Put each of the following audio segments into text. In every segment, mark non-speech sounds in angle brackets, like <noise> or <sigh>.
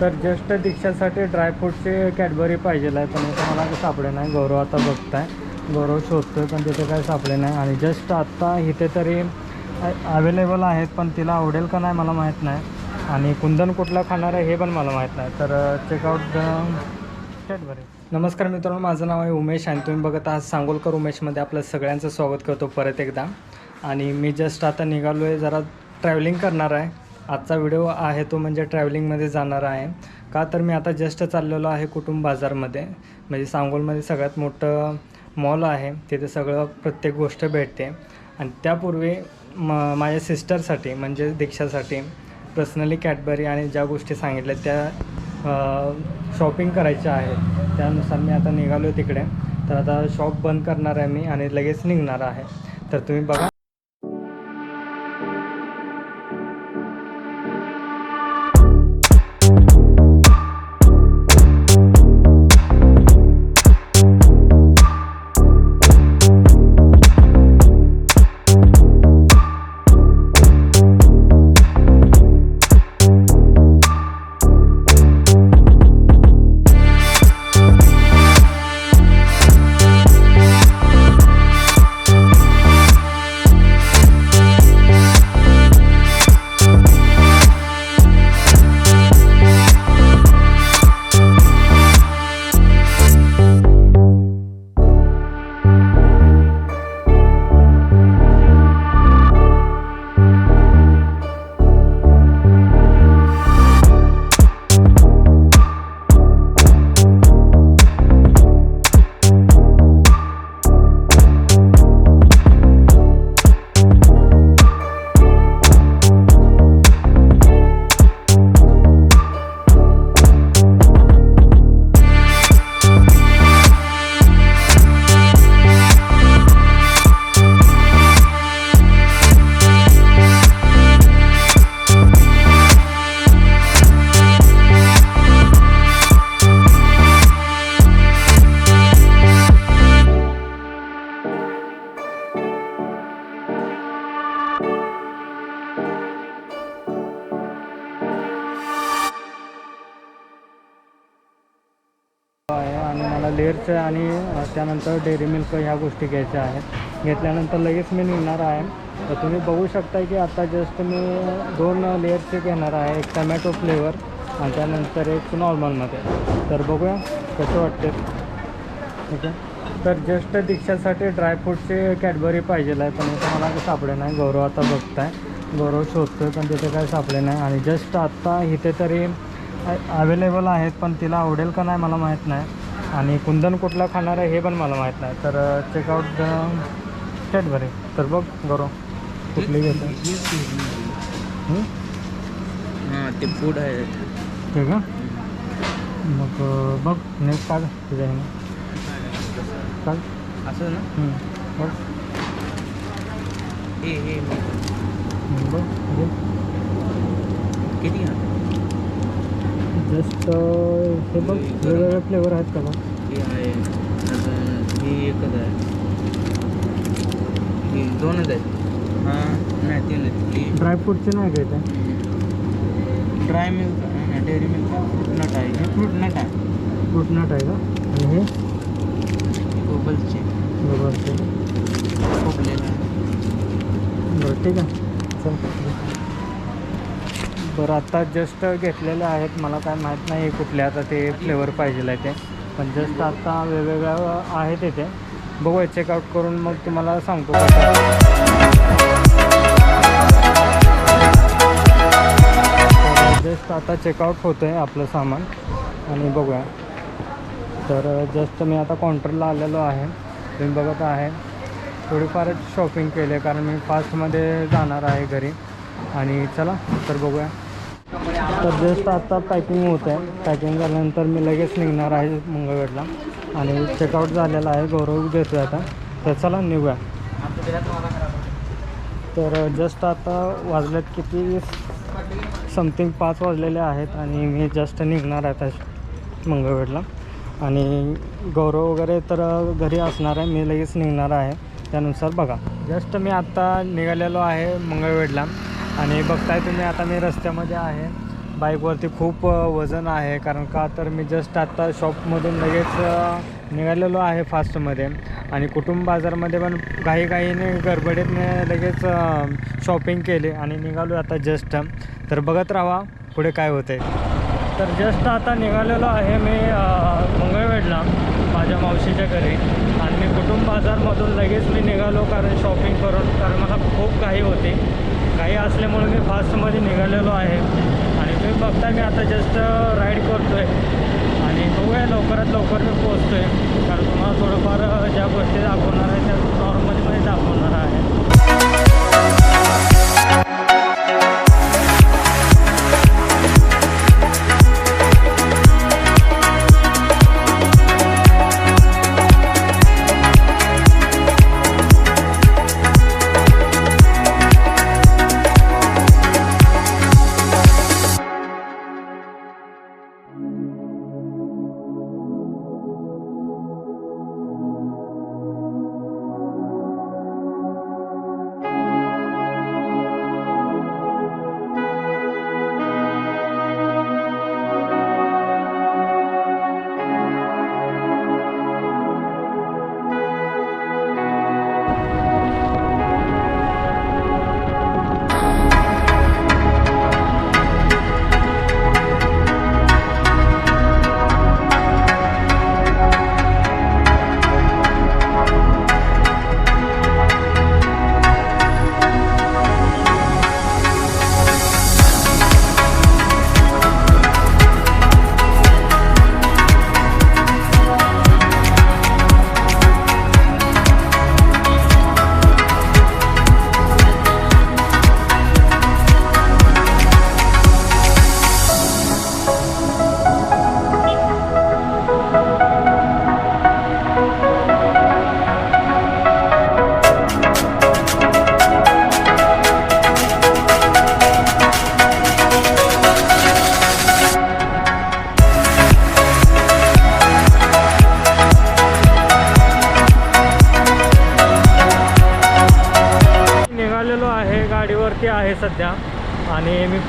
तर just दीक्षासाठी ड्रायफ्रूटची Cadbury पाहिजेल आहे पण इथं मला सापडे नाही. गौरव आता बघताय. गौरव शोधतोय पण तिथे काही सापडे नाही. आणि जस्ट आत्ता इथे तरी अवेलेबल आहेत पण तिला आवडेल का नाही मला माहीत नाही. आणि कुंदन कुठला खाणार आहे हे पण मला माहीत नाही. तर चेकआउट कॅडबरी नमस्कार मित्रांनो माझं नाव आहे उमेश आणि तुम्ही बघत आहात सांगोलकर उमेशमध्ये आपलं सगळ्यांचं स्वागत करतो परत एकदा. आणि मी जस्ट आता निघालो आहे जरा ट्रॅव्हलिंग करणार आहे. आजचा व्हिडिओ आहे तो म्हणजे ट्रॅव्हलिंगमध्ये जाणार आहे. का तर मी आता जस्ट चाललेलो आहे कुटुंब बाजारमध्ये. म्हणजे सांगोलमध्ये सगळ्यात मोठं मॉल आहे. तिथे सगळं प्रत्येक गोष्ट भेटते. आणि त्यापूर्वी म माझ्या सिस्टरसाठी म्हणजे दीक्षासाठी पर्सनली कॅडबरी आणि ज्या गोष्टी सांगितल्या त्या शॉपिंग करायच्या आहेत. त्यानुसार मी आता निघालो आहे तिकडे. तर आता शॉप बंद करणार आहे मी आणि लगेच निघणार आहे. तर तुम्ही बघा घ्यायचं आहे आणि त्यानंतर डेअरी मिल्क ह्या गोष्टी घ्यायच्या आहेत. घेतल्यानंतर लगेच मी निघणार आहे. तर तुम्ही बघू शकता की आता जस्ट मी दोन लेअरचे घेणार आहे. एक टमॅटो फ्लेवर आणि त्यानंतर एक नॉर्मलमध्ये तर बघूया कसं वाटते ठीक आहे? तर जस्ट दीक्षासाठी ड्रायफ्रूटची कॅडबरी पाहिजे आहे पण इथं मला काही सापडे नाही. गौरव आता बघताय. गौरव शोधतोय पण तिथे काही सापडे नाही. आणि जस्ट आत्ता इथे तरी अवेलेबल आहेत पण तिला आवडेल का नाही मला माहीत नाही. आणि कुंदन कुठला खाणार आहे हे पण मला माहीत नाही. तर चेकआउट द कॅडबरी तर बघ गौरव कुठली घेतो ते फूड आहे. ठीक आहे मग बघ नेक्स्ट काढ तुझ्या ह्याने काढ असं ना? हं. बघ. किती जस्ट हे बघ वेगवेगळे फ्लेवर आहेत का बघ? हे आहे अजून ही एकच आहे. ही दोनच आहेत. हां. नाही तीन आहेत. ही ड्रायफ्रूटचे नाही का इथे? Dry milk dairy milk fruit nut आहे. हे फ्रूट नट आहे. फ्रूट नट आहे का? आणि हे? गोबल्सचे बरोबरचे खोकलेलं आहे. बरं ठीक आहे. चल. बरं आत्ता जस्ट घेतलेले आहेत. मला काय माहीत नाही कुठले आता ते फ्लेवर पाहिजे आहे ते. पण जस्ट आता वेगवेगळ्या आहेत इथे. बघूया चेकआउट करून मग तुम्हाला सांगतो जस्ट आता चेकआउट होतं आहे आपलं सामान. आणि बघूया. तर जस्ट मी आता काउंटरला आलेलो आहे. तुम्ही बघत आहे. थोडीफारच शॉपिंग केली आहे कारण मी फास्टमध्ये जाणार आहे घरी. आणि चला तर बघूया. तर जस्ट आता पॅकिंग होत आहे. पॅकिंग झाल्यानंतर मी लगेच निघणार आहे मंगळवेडला आणि चेकआउट झालेला आहे. गौरव देतो आहे आता. तर चला निघूया. तर जस्ट आता वाजल्यात किती? समथिंग पाच वाजलेले आहेत आणि मी जस्ट निघणार आहे आता मंगळवेडला आणि गौरव वगैरे तर घरी असणार आहे. मी लगेच निघणार आहे. त्यानुसार बघा. जस्ट मी आत्ता निघालेलो आहे मंगळवेडला आणि बघताय तुम्ही आता मी रस्त्यामध्ये आहे. बाईकवरती खूप वजन आहे कारण का तर मी जस्ट आत्ता शॉपमधून लगेच निघालेलो आहे फास्टमध्ये आणि कुटुंब बाजारमध्ये पण काही काहीने गडबडीतने लगेच शॉपिंग केली आणि निघालो आता जस्ट तर बघत राहा पुढे काय होते तर जस्ट आता निघालेलो आहे मी अ, मंगळवेढला माझ्या मावशीच्या घरी. आणि मी कुटुंब बाजारमधून लगेच मी निघालो कारण शॉपिंग करून कारण मला खूप काही होती. घाई असल्यामुळे मी फास्टमध्ये निघालेलो आहे. आणि तुम्ही बघता मी आता जस्ट राईड करतो आहे आणि बघूया लवकरात लवकर मी पोचतो आहे कारण तुम्हाला थोडंफार ज्या गोष्टी दाखवणार आहे त्या नॉर्मलमध्ये दाखवणार आहे.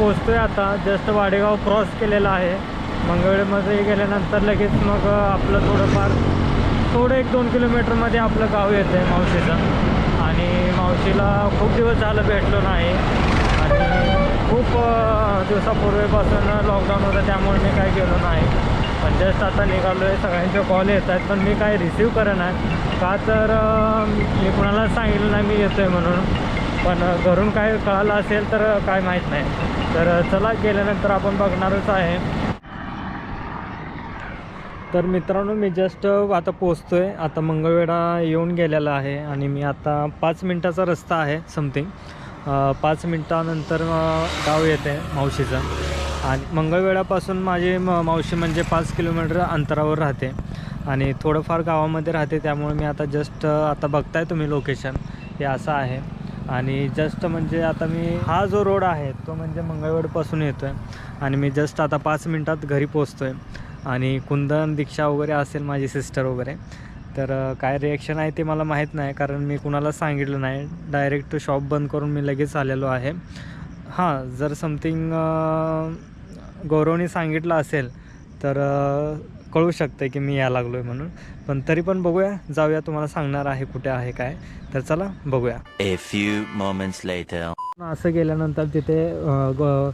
पोचतो आहे आता. जस्ट वाडेगाव क्रॉस केलेलं आहे. मंगळमध्ये गेल्यानंतर लगेच मग आपलं थोडंफार थोडं एक दोन किलोमीटरमध्ये आपलं गाव येतं आहे मावशीचं. आणि मावशीला खूप दिवस झालं भेटलो नाही. आणि खूप दिवसापूर्वीपासून लॉकडाऊन होतं त्यामुळे मी काय गेलो नाही. पण जस्ट आता निघालो आहे सगळ्यांचे कॉल येत आहेत पण मी काय रिसीव करेन का तर मी कुणाला सांगितलं नाही मी येतो आहे म्हणून. पण घरून काय कळालं असेल तर काय माहीत नाही. तर चला गेल्यानंतर आपण बघणारच आहे. तर मित्रांनो मी जस्ट आता पोचतो आहे आता मंगळवेढा येऊन गेलेला आहे आणि मी आता पाच मिनटाचा रस्ता आहे समथिंग पाच मिनटानंतर गाव येते मावशीचं. आणि मंगळवेढापासून माझी म मावशी म्हणजे पाच किलोमीटर अंतरावर राहते. आणि थोडंफार गावामध्ये राहते त्यामुळे मी आता जस्ट आता बघताय तुम्ही लोकेशन हे असं आहे. आणि जस्ट म्हणजे आता मी हा जो रोड आहे तो म्हणजे मंगळवेडपासून येतो आहे आणि मी जस्ट आता पाच मिनटात घरी पोचतो आहे आणि कुंदन दीक्षा वगैरे असेल माझी सिस्टर वगैरे तर काय रिॲक्शन आहे ते मला माहीत नाही कारण मी कुणाला सांगितलं नाही. डायरेक्ट शॉप बंद करून मी लगेच आलेलो आहे. हां जर समथिंग गौरवने सांगितलं असेल तर कळू शकतं की मी या लागलो आहे म्हणून. पण तरी पण बघूया जाऊया तुम्हाला सांगणार आहे कुठे आहे काय. तर चला बघूया. A few moments later. असं गेल्यानंतर तिथे अ, ग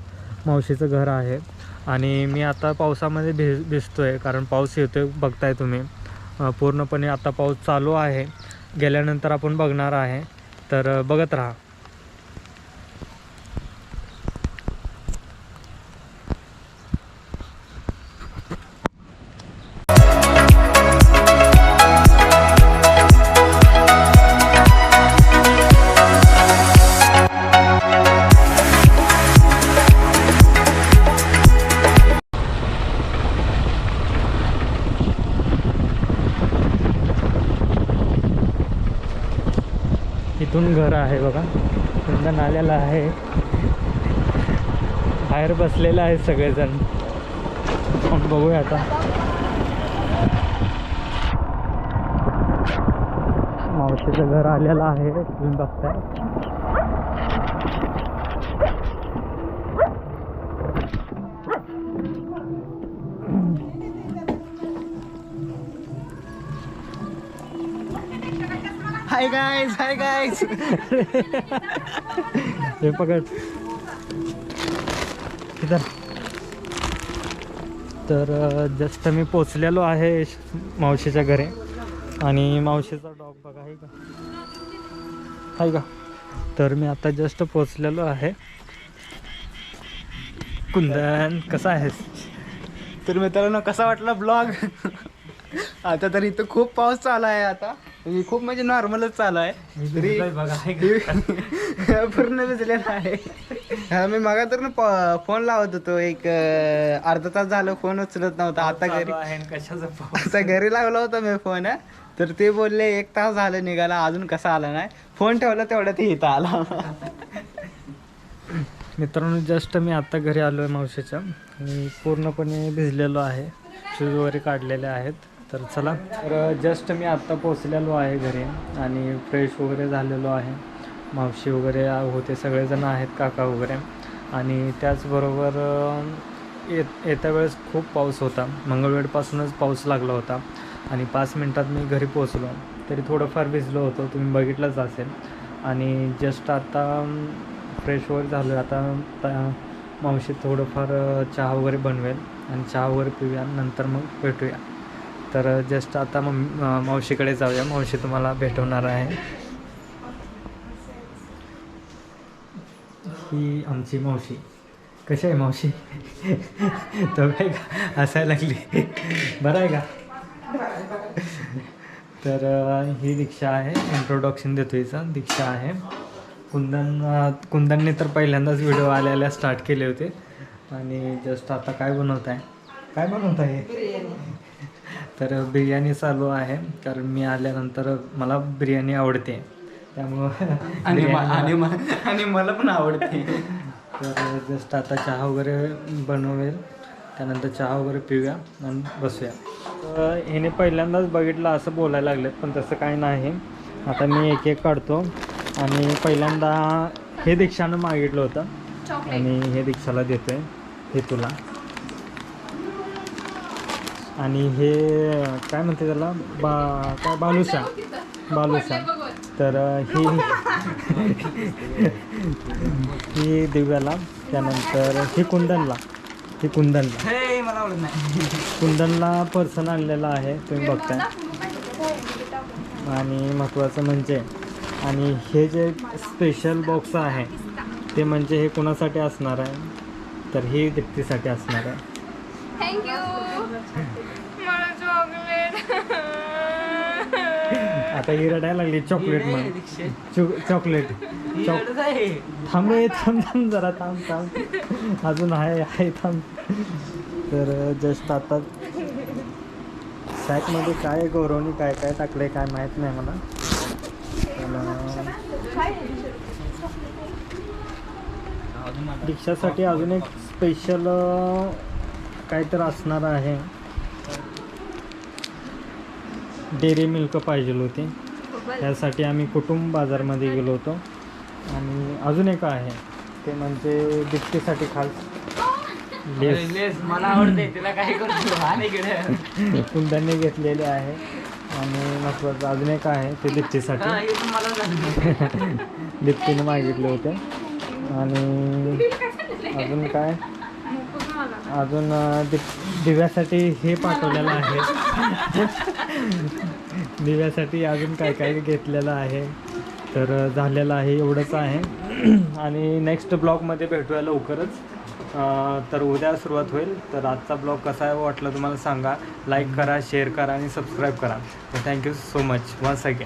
मावशीचं घर आहे. आणि मी आता पावसामध्ये भिज भिजतो आहे कारण पाऊस येतो आहे बघताय तुम्ही. अ, पूर्णपणे आता पाऊस चालू आहे. गेल्यानंतर आपण बघणार आहे. तर अ, बघत राहा. इथून घर आहे बघा. कुंदन आलेलं आहे. बाहेर बसलेलं आहे सगळेजण. आपण बघूया आता. मावशीचं घर आलेलं आहे. तुम्ही बघताय. हाय गाईज हाय गाईज हे पकड. इधर. तर जस्ट मी पोचलेलो आहे मावशीच्या घरी. आणि मावशीचा डॉग बघा आहे का? आहे का? तर मी आता जस्ट पोचलेलो आहे. कुंदन कसा आहेस? तर मित्रांनो कसा वाटला ब्लॉग? आता तर इथं खूप पाऊस चालू आहे आता. म्हणजे खूप म्हणजे नॉर्मलच चालू आहे. तरी? <laughs> पूर्ण भिजलेला आहे. हा, मी मगा तर फोन लावत होतो. एक अर्धा तास झालं फोन उचलत नव्हता. आता घरी आता घरी लावला होता मी फोन तर ते बोलले एक तास झालं निघाला अजून कसा आला नाही? फोन ठेवला तेवढ्यात इथं आला. मित्रांनो जस्ट मी आत्ता घरी आलो आहे मावशीच्या. आणि पूर्णपणे भिजलेलो आहे. शूज वगैरे काढलेले आहेत. तर चला. तर जस्ट मी आत्ता पोचलेलो आहे घरी आणि फ्रेश वगैरे झालेलो आहे. मावशी वगैरे होते सगळेजण आहेत काका वगैरे. आणि त्याचबरोबर येत येत्या वेळेस खूप पाऊस होता. मंगळवेळपासूनच पाऊस लागला होता. आणि पाच मिनटात मी घरी पोचलो तरी थोडंफार भिजलो होतो. तुम्ही बघितलंच असेल. आणि जस्ट आता फ्रेश वगैरे झालो आता मावशी थोडंफार चहा वगैरे बनवेल. आणि चहा वगैरे पिऊया. नंतर मग भेटूया. तर जस्ट आता मग मावशीकडे जाऊया. मावशी तुम्हाला भेटवणार आहे. ही आमची मावशी. कशी आहे मावशी? <laughs> तो काय का असायला लागली? बरं आहे का? तर ही दीक्षा आहे. इंट्रोडक्शन देतो हिचं. दीक्षा आहे. कुंदन कुंदनने तर पहिल्यांदाच व्हिडिओ आल्याला स्टार्ट केले होते. आणि जस्ट आता काय बनवत आहे काय बनवत आहे तर बिर्याणी चालू आहे. कारण मी आल्यानंतर मला बिर्याणी आवडते. त्यामुळं <laughs> आणि म- आणि म- आणि मला पण आवडते. <laughs> तर जस्ट आता चहा वगैरे बनवेल. त्यानंतर चहा वगैरे पिऊया आणि बसूया. तर हिने पहिल्यांदाच बघितलं असं बोलायला लागलेत पण तसं काही नाही. आता मी एक एक काढतो. आणि पहिल्यांदा हे दीक्षानं मागितलं होतं. आणि हे दीक्षाला देतोय. हे तुला. आणि हे काय म्हणते त्याला? बा काय? बालुशा बालुशा तर ही ही दिव्याला त्यानंतर ही कुंदनला ही कुंदनला कुंदनला पर्सन आणलेला आहे तुम्ही बघताय. आणि महत्त्वाचं म्हणजे आणि हे जे स्पेशल बॉक्स आहे ते म्हणजे हे कोणासाठी असणार आहे? तर ही दीप्तीसाठी असणार आहे. थँक्यू मला चॉकलेट आता ही रडायला लागली चॉकलेट चॉ- चॉकलेट चॉक थांब रे थांब थांब जरा थांब थांब. अजून आहे आहे थांब. तर जस्ट आता सॅकमध्ये काय गौरवणी काय काय टाकले काय माहीत नाही मला. दीक्षासाठी अजून एक स्पेशल काहीतरी असणार आहे. डेअरी मिल्क पाहिजे होती. त्यासाठी आम्ही कुटुंब बाजारमध्ये गेलो होतो. आणि अजून एक आहे. ते म्हणजे दिप्तीसाठी खास. लेस. मला आवडते. तिला काय करतो? आणि इकडे. कुंदाने घेतलेले आहे. आणि महत्वाचं अजून एक आहे. ते दिप्तीसाठी मला दिप्तीने <laughs> मागितले होते. आणि अजून काय? अजून दि दिव्यासाठी हे पाठवलेलं आहे. दिव्यासाठी अजून काय काय घेतलेलं आहे. तर झालेलं आहे एवढंच आहे. आणि नेक्स्ट ब्लॉगमध्ये भेटूया लवकरच. तर उद्या सुरुवात होईल. तर आजचा ब्लॉग कसा आहे वाटलं तुम्हाला सांगा. लाईक करा शेअर करा आणि सबस्क्राईब करा. Thank you so much once again